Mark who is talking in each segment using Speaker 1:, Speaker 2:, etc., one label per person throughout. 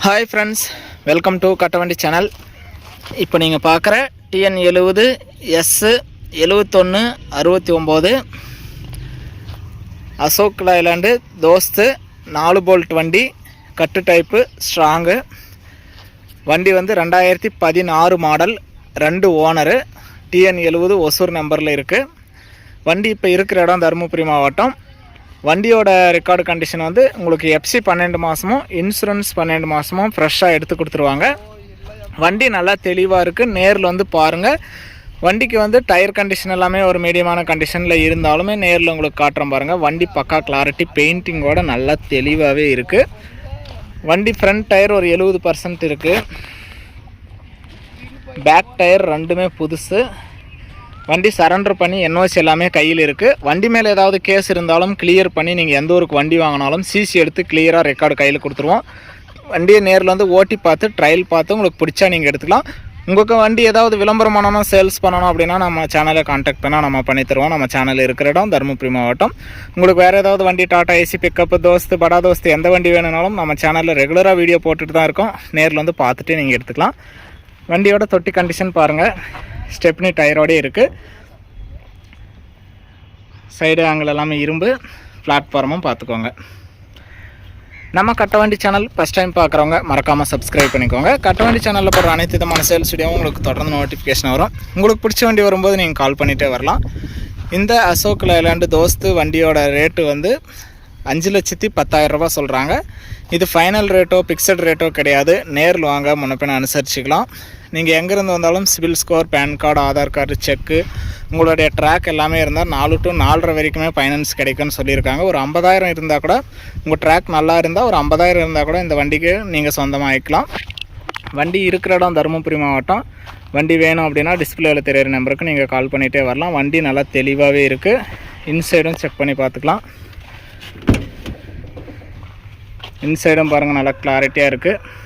Speaker 1: Hi friends welcome to Kattavandi channel இப்போ நீங்கள் பார்க்குற டிஎன் எழுபது எஸ்ஸு எழுவத்தொன்று அறுபத்தி ஒம்பது அசோக் லைலாண்டு தோஸ்து நாலு போல்ட் வண்டி கட்டு டைப்பு ஸ்ட்ராங்கு வண்டி வந்து ரெண்டாயிரத்தி பதினாறு மாடல் ரெண்டு ஓனரு டிஎன் எழுபது ஒசூர் நம்பரில் இருக்குது வண்டி இப்போ இருக்கிற இடம் தருமபுரி மாவட்டம். வண்டியோட ரெக்கார்டு கண்டிஷன் வந்து உங்களுக்கு எஃப்சி பன்னெண்டு மாதமும் இன்சூரன்ஸ் பன்னெண்டு மாதமும் ஃப்ரெஷ்ஷாக எடுத்து கொடுத்துருவாங்க. வண்டி நல்லா தெளிவாக இருக்குது நேரில் வந்து பாருங்கள் வண்டிக்கு வந்து டயர் கண்டிஷன் எல்லாமே ஒரு மீடியமான கண்டிஷனில் இருந்தாலுமே நேரில் உங்களுக்கு காட்டுறோம் பாருங்கள் வண்டி பக்கா கிளாரிட்டி பெயிண்டிங்கோட நல்லா தெளிவாகவே இருக்குது வண்டி ஃப்ரண்ட் டயர் ஒரு எழுபது பர்சன்ட் இருக்குது பேக் டயர் ரெண்டுமே புதுசு. வண்டி சரண்டர் பண்ணி என்ஓசி எல்லாமே கையில் இருக்குது வண்டி மேலே ஏதாவது கேஸ் இருந்தாலும் கிளியர் பண்ணி நீங்கள் எந்த ஊருக்கு வண்டி வாங்கினாலும் சிசி எடுத்து கிளியராக ரெக்கார்டு கையில் கொடுத்துருவோம். வண்டியை நேரில் வந்து ஓட்டி பார்த்து ட்ரையல் பார்த்து உங்களுக்கு பிடிச்சா நீங்கள் எடுத்துக்கலாம். உங்களுக்கு வண்டி ஏதாவது விளம்பரம் பண்ணணும் சேல்ஸ் பண்ணணும் அப்படின்னா நம்ம சேனலை காண்டாக்ட் பண்ணால் நம்ம பண்ணி தருவோம். நம்ம சேனல் இருக்கிற இடம் தருமபுரி மாவட்டம். உங்களுக்கு வேறு ஏதாவது வண்டி டாடா ஏசி பிக்கப் தோஸ்து படா தோஸ்து எந்த வண்டி வேணும்னாலும் நம்ம சேனலில் ரெகுலராக வீடியோ போட்டுட்டு தான் இருக்கோம். நேரில் வந்து பார்த்துட்டு நீங்கள் எடுத்துக்கலாம். வண்டியோட தொட்டி கண்டிஷன் பாருங்கள் ஸ்டெப்னி டயரோடே இருக்குது சைடு ஆங்கிள் எல்லாமே இரும்பு. பிளாட்ஃபார்மும் பார்த்துக்கோங்க நம்ம கட்டவண்டி சேனல் ஃபஸ்ட் டைம் பார்க்குறவங்க மறக்காமல் சப்ஸ்கிரைப் பண்ணிக்கோங்க. கட்டவண்டி சேனலில் போகிற அனைத்து விதமான சேல்ஸ் வீடியோவும் உங்களுக்கு தொடர்ந்து நோட்டிஃபிகேஷன் வரும். உங்களுக்கு பிடிச்ச வண்டி வரும்போது நீங்கள் கால் பண்ணிகிட்டே வரலாம். இந்த அசோக் லைலாண்டு தோஸ்து வண்டியோட ரேட்டு வந்து அஞ்சு லட்சத்தி பத்தாயிரரூபா சொல்கிறாங்க இது ஃபைனல் ரேட்டோ பிக்சட் ரேட்டோ கிடையாது. நேரில் வாங்க முன்னப்பின அனுசரிச்சுக்கலாம். நீங்கள் எங்கேருந்து வந்தாலும் CIBIL score PAN card Aadhaar card check உங்களுடைய ட்ராக் எல்லாமே இருந்தால் நாலு டு நாலரை வரைக்குமே ஃபைனான்ஸ் கிடைக்கும்னு சொல்லியிருக்காங்க. ஒரு ஐம்பதாயிரம் இருந்தால் கூட உங்கள் ட்ராக் நல்லா இருந்தால் ஒரு ஐம்பதாயிரம் இருந்தால் கூட இந்த வண்டிக்கு நீங்கள் சொந்தமாக ஆகிக்கலாம் வண்டி இருக்கிற இடம் தருமபுரி மாவட்டம். வண்டி வேணும் அப்படின்னா டிஸ்பிளேவில் தெரியிற நம்பருக்கு நீங்கள் கால் பண்ணிகிட்டே வரலாம். வண்டி நல்லா தெளிவாகவே இருக்குது இன்சைடும் செக் பண்ணி பார்த்துக்கலாம். இன்சைடும் பாருங்கள் நல்லா கிளாரிட்டியாக இருக்குது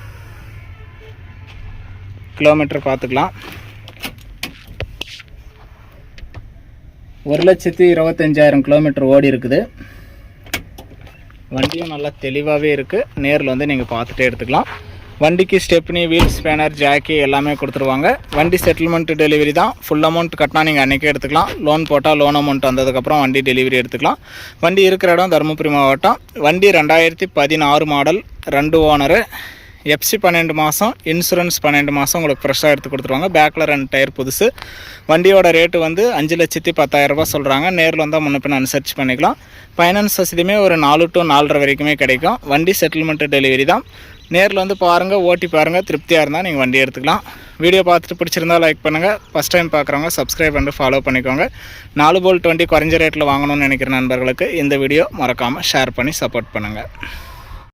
Speaker 1: கிலோமீட்டர் பார்த்துக்கலாம். ஒரு லட்சத்தி இருபத்தஞ்சாயிரம் கிலோமீட்டர் ஓடி இருக்குது. வண்டியும் நல்லா தெளிவாகவே இருக்குது நேரில் வந்து நீங்கள் பார்த்துட்டே எடுத்துக்கலாம். வண்டிக்கு ஸ்டெப்னி வீல்ஸ் ஸ்பேனர் ஜாக்கி எல்லாமே கொடுத்துருவாங்க. வண்டி செட்டில்மெண்ட் டெலிவரி தான். ஃபுல் அமௌண்ட் கட்டினா நீங்கள் அன்றைக்கே எடுத்துக்கலாம். லோன் போட்டால் லோன் அமௌண்ட் வந்ததுக்கப்புறம் வண்டி டெலிவரி எடுத்துக்கலாம். வண்டி இருக்கிற இடம் தருமபுரி மாவட்டம். வண்டி ரெண்டாயிரத்தி பதினாறு மாடல். ரெண்டு ஓனரு. எஃப்சி பன்னெண்டு மாதம் இன்சூரன்ஸ் பன்னெண்டு மாதம் உங்களுக்கு ஃப்ரெஷ்ஷாக எடுத்து கொடுத்துருவாங்க. பேக்கில் ரெண்டு டயர் புதுசு. வண்டியோட ரேட்டு வந்து அஞ்சு லட்சத்தி பத்தாயிரரூபா சொல்கிறாங்க நேரில் வந்தால் முன்னப்பின் பின்ன அனுசரிச்சு பண்ணிக்கலாம். ஃபைனான்ஸ் வசதியுமே ஒரு நாலு டு நாலரை வரைக்குமே கிடைக்கும். வண்டி செட்டில்மெண்ட்டு டெலிவரி தான். நேரில் வந்து பாருங்கள் ஓட்டி பாருங்கள் திருப்தியாக இருந்தால் நீங்கள் வண்டி எடுத்துக்கலாம். வீடியோ பார்த்துட்டு பிடிச்சிருந்தா லைக் பண்ணுங்கள் ஃபஸ்ட் டைம் பார்க்குறவங்க சப்ஸ்கிரைப் பண்ணிட்டு ஃபாலோ பண்ணிக்கோங்க. நாலு போல்ட் வண்டி குறைஞ்ச ரேட்டில் வாங்கணும்னு நினைக்கிற நண்பர்களுக்கு இந்த வீடியோ மறக்காமல் ஷேர் பண்ணி சப்போர்ட் பண்ணுங்கள்